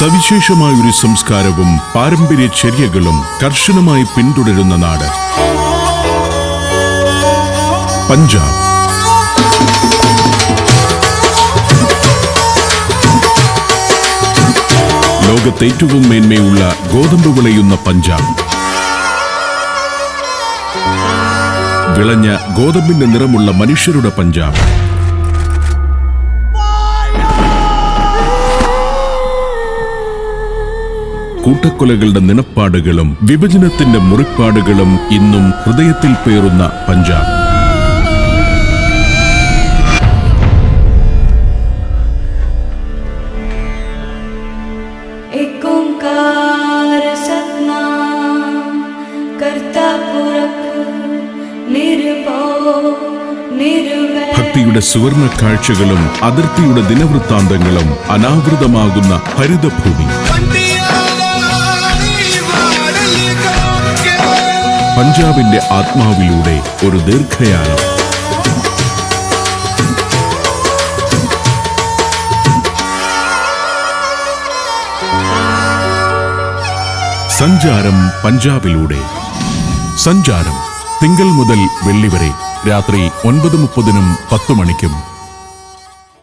സവിശേഷമായ ഒരു സംസ്കാരവും പാരമ്പര്യ ചര്യകളും കർശനമായി പിന്തുടരുന്ന നാട്. പഞ്ചാബ്. ലോകത്തെ ഏറ്റവും മേന്മയുള്ള ഗോതമ്പ് വിളയുന്ന പഞ്ചാബ്. വിളഞ്ഞ ഗോതമ്പിന്റെ നിറമുള്ള മനുഷ്യരുടെ പഞ്ചാബ്. കൂട്ടക്കൊലകളുടെ നിണപ്പാടുകളും വിഭജനത്തിന്റെ മുറിപ്പാടുകളും ഇന്നും ഹൃദയത്തിൽ പേറുന്ന പഞ്ചാബ്. ഭക്തിയുടെ സുവർണ കാഴ്ചകളും അതിർത്തിയുടെ ദിനവൃത്താന്തങ്ങളും അനാവൃതമാകുന്ന ഹരിതഭൂമി. പഞ്ചാബിന്റെ ആത്മാവിലൂടെ ഒരു ദീർഘയാനം. സഞ്ചാരം പഞ്ചാബിലൂടെ. സഞ്ചാരം തിങ്കൾ മുതൽ വെള്ളി വരെ രാത്രി ഒൻപത് മുപ്പതിനും പത്തു മണിക്കും.